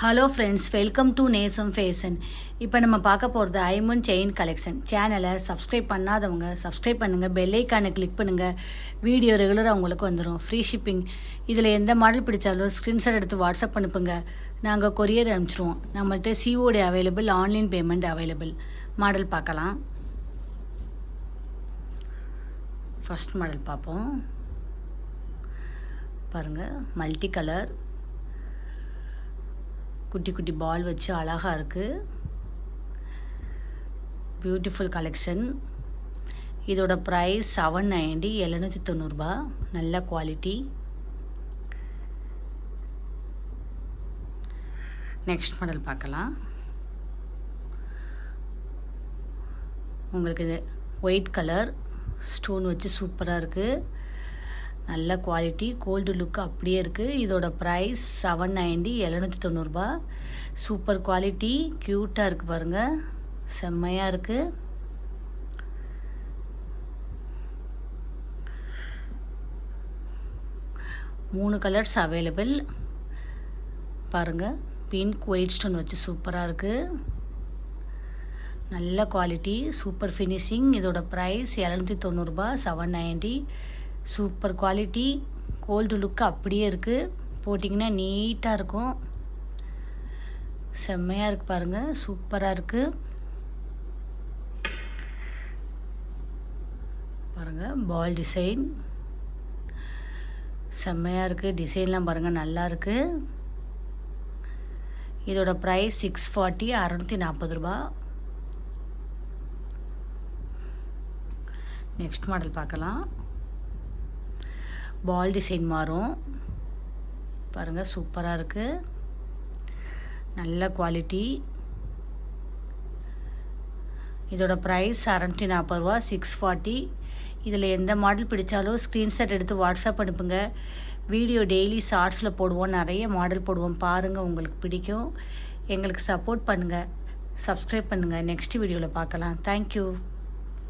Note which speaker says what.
Speaker 1: Hello friends welcome to Nesam fashion இப்போ நம்ம பார்க்க போகிறது ஐமன் செயின் கலெக்ஷன் சேனலை சப்ஸ்கிரைப் பண்ணாதவங்க சப்ஸ்கிரைப் பண்ணுங்கள் பெல்லைக்கானை கிளிக் பண்ணுங்கள் வீடியோ ரெகுலராக உங்களுக்கு வந்துடும் ஃப்ரீ ஷிப்பிங் இதில் எந்த மாடல் பிடிச்சாலும் ஸ்க்ரீன்ஷாட் எடுத்து வாட்ஸ்அப் அனுப்புங்க. நாங்கள் கொரியர் அனுப்பிச்சிருவோம். நம்மள்ட்ட COD available online payment available model பார்க்கலாம். ஃபஸ்ட் மாடல் பார்ப்போம். பாருங்கள் மல்டி கலர் குட்டி குட்டி பால் வச்சு அழகாக இருக்குது பியூட்டிஃபுல் கலெக்ஷன் இதோட ப்ரைஸ் செவன் நைன்டி எழுநூற்றி தொண்ணூறுபா நல்ல குவாலிட்டி நெக்ஸ்ட் மாடல் பார்க்கலாம். உங்களுக்கு இது ஒயிட் கலர் ஸ்டோன் வச்சு சூப்பராக இருக்குது நல்ல குவாலிட்டி கோல்டு லுக் அப்படியே இருக்குது இதோட ப்ரைஸ் செவன் நைன்டி எழுநூற்றி தொண்ணூறுபா சூப்பர் குவாலிட்டி க்யூட்டாக இருக்குது பாருங்கள் செம்மையாக இருக்குது மூணு கலர்ஸ் அவைலபிள் பாருங்கள் பிங்க் ஒயிட் ஸ்டோன் வச்சு சூப்பராக இருக்குது நல்ல குவாலிட்டி சூப்பர் ஃபினிஷிங் இதோட ப்ரைஸ் இரநூத்தி தொண்ணூறுபா seven ninety super quality gold look அப்படியே இருக்குது போட்டிங்கன்னா நீட்டாக இருக்கும். செம்மையாக இருக்குது பாருங்கள் சூப்பராக இருக்குது பாருங்கள் பால் டிசைன் செம்மையாக இருக்குது டிசைன்லாம் பாருங்கள் நல்லா இருக்குது இதோட ப்ரைஸ் சிக்ஸ் ஃபார்ட்டி அறநூற்றி நாற்பது ரூபா. நெக்ஸ்ட் மாடல் பார்க்கலாம். பால் டிசைன் மாறும். பாருங்கள் சூப்பராக இருக்குது நல்ல குவாலிட்டி இதோட ப்ரைஸ் அறநூற்றி நாற்பது ரூபா சிக்ஸ் ஃபார்ட்டி இதில் எந்த மாடல் பிடிச்சாலும் ஸ்க்ரீன்ஷாட் எடுத்து வாட்ஸ்அப் அனுப்புங்க. வீடியோ டெய்லி ஷார்ட்ஸில் போடுவோம் நிறைய மாடல் போடுவோம். பாருங்கள் உங்களுக்கு பிடிக்கும். எங்களுக்கு சப்போர்ட் பண்ணுங்கள் சப்ஸ்கிரைப் பண்ணுங்கள் நெக்ஸ்ட் வீடியோவில் பார்க்கலாம். தேங்க்யூ